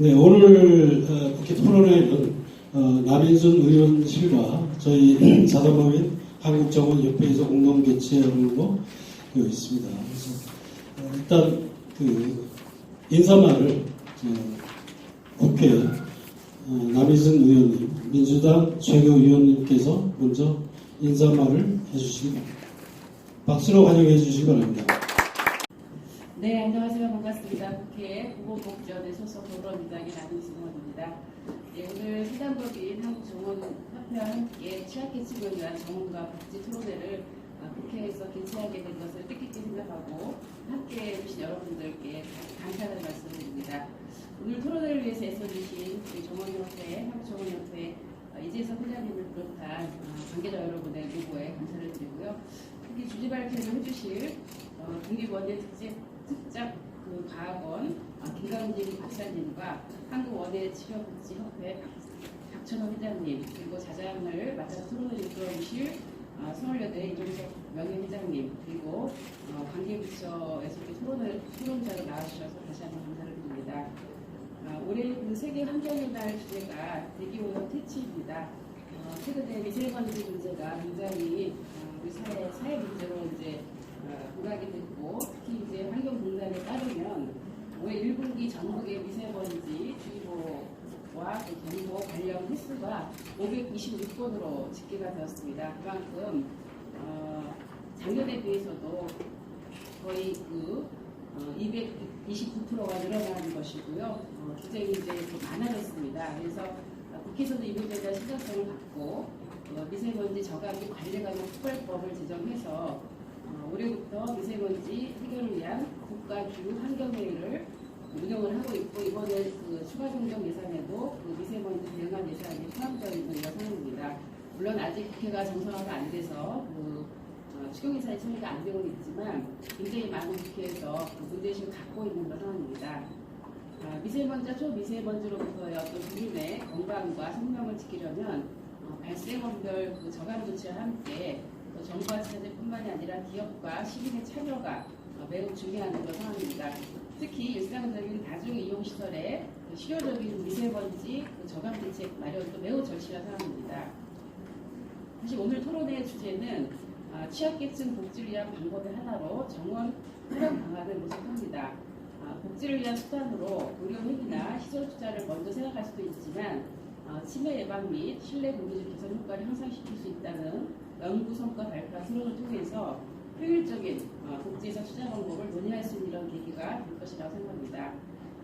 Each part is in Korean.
네, 오늘 어, 국회 토론회는 어, 남인순 의원실과 저희 자동법인 한국정원협회에서 공동 개최하고 되어 있습니다. 그래서 어, 일단 그 인사말을 어, 국회 어, 남인순 의원님, 민주당 최고위원님께서 먼저 인사말을 해주시기 바랍니다. 박수로 환영해 주시기 바랍니다. 네, 안녕하세요. 반갑습니다. 국회 보건복지원의 소속 도로민당의 남인승원입니다. 네, 오늘 세단법인 한국정원협회와 함께 취약계층을 위한 전문가 복지 토론회를 아, 국회에서 개최하게 된 것을 뜻깊게 생각하고 함께 해주신 여러분들께 감사하는 말씀드립니다. 오늘 토론회를 위해서 애써주신 우리 정원협회, 한국정원협회 아, 이재석 회장님을 비롯한 아, 관계자 여러분의 요구에 감사를 드리고요. 특히 주지 발표를 해주실 어, 국립원예 특집 특작 그 과학원 아, 김강진 박사님과 한국원예 치료복지협회 박- 박천호 회장님 그리고 자장을 맡아서 토론을 이끌어주실 아, 서울여대 이종석 명예회장님 그리고 어, 관계부처에서 토론을 토론자로 나와주셔서 다시 한번 감사를 드립니다. 아, 올해 그 세계 환경의 날 주제가 대기오염 퇴치입니다. 어, 최근에 미세먼지 문제가 굉장히 어, 우리 사회 사회 이제 어, 부각이 됐고 특히 이제 환경공단에 따르면 올해 1분기 전국의 미세먼지 주의보와 그 경보 관련 횟수가 526건으로 집계가 되었습니다. 그만큼 어, 작년에 비해서도 거의 그 어, 229%가 늘어나는 것이고요. 어, 굉장히 이제 좀 많아졌습니다. 그래서 어, 국회에서도 이 부분에 대한 심각성을 갖고 어, 미세먼지 저감기 관리 관련 특별법을 제정해서 어, 올해부터 미세먼지 해결을 위한 국가주 환경회의를 운영을 하고 있고 이번에 그 추가 정정 예산에도 그 미세먼지 대응한 예산이 포함되어 있는 여상입니다. 물론 아직 국회가 정상화가 안 돼서 그 어, 추경 예산이 처리가 안 되고 있지만 굉장히 많은 국회에서 그 문제의식을 갖고 있는 상황입니다. 아, 미세먼지와 초미세먼지로부터의 어떤 국민의 건강과 생명을 지키려면 어, 발생원별 그 저감 조치와 함께 또 정부와 지자체뿐만이 아니라 기업과 시민의 참여가 어, 매우 중요한 상황입니다. 특히 일상적인 다중 이용 시설의 그 실효적인 미세먼지 그 저감 대책 마련도 매우 절실한 상황입니다. 사실 오늘 토론의 주제는 아, 취약계층 복지를 위한 방법의 하나로 정원 활용 방안을 모색합니다. 아, 복지를 위한 수단으로 의료행위나 시설 투자를 먼저 생각할 수도 있지만 아, 치매 예방 및 실내 공기질 개선 효과를 향상시킬 수 있다는 연구 성과 발표와 토론을 통해서 효율적인 아, 복지에서 투자 방법을 논의할 수 있는 이런 계기가 될 것이라고 생각합니다.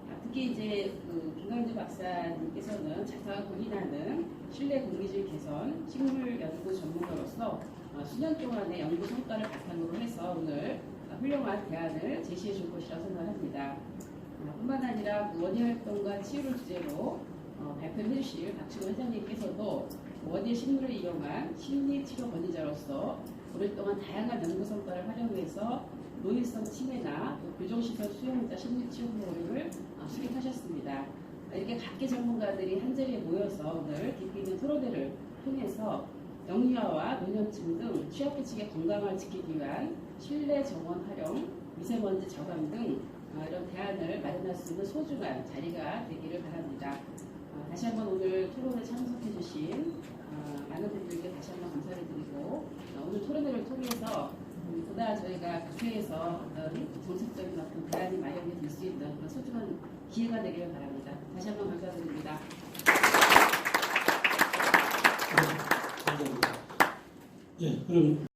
아, 특히 이제 그 김강주 박사님께서는 자사가 고민하는 실내 공기질 개선 식물 연구 전문가로서 어, 수년 동안의 연구 성과를 바탕으로 해서 오늘 어, 훌륭한 대안을 제시해 줄 것이라고 생각합니다. 어, 뿐만 아니라 그 원예 활동과 치유를 주제로 어, 발표해 주실 박치원 회장님께서도 원예 식물을 이용한 심리 치료 권위자로서 오랫동안 다양한 연구 성과를 활용해서 노인성 치매나 또 교정시설 수용자 심리치료 프로그램을 어, 수립하셨습니다. 이렇게 각계 전문가들이 한자리에 모여서 오늘 깊이 있는 토론회를 통해서 영유아와 노년층 등 취약계층의 건강을 지키기 위한 실내 정원 활용, 미세먼지 저감 등 어, 이런 대안을 마련할 수 있는 소중한 자리가 되기를 바랍니다. 어, 다시 한번 오늘 토론에 참석해 주신 어, 많은 분들께 다시 한번 감사를 드리고 어, 오늘 토론회를 통해서 음, 보다 저희가 국회에서 어떤 정책적인 어떤 대안이 마련이 될 수 있는 그런 소중한 기회가 되기를 바랍니다. 다시 한번 감사드립니다. 감사합니다. 예, 그럼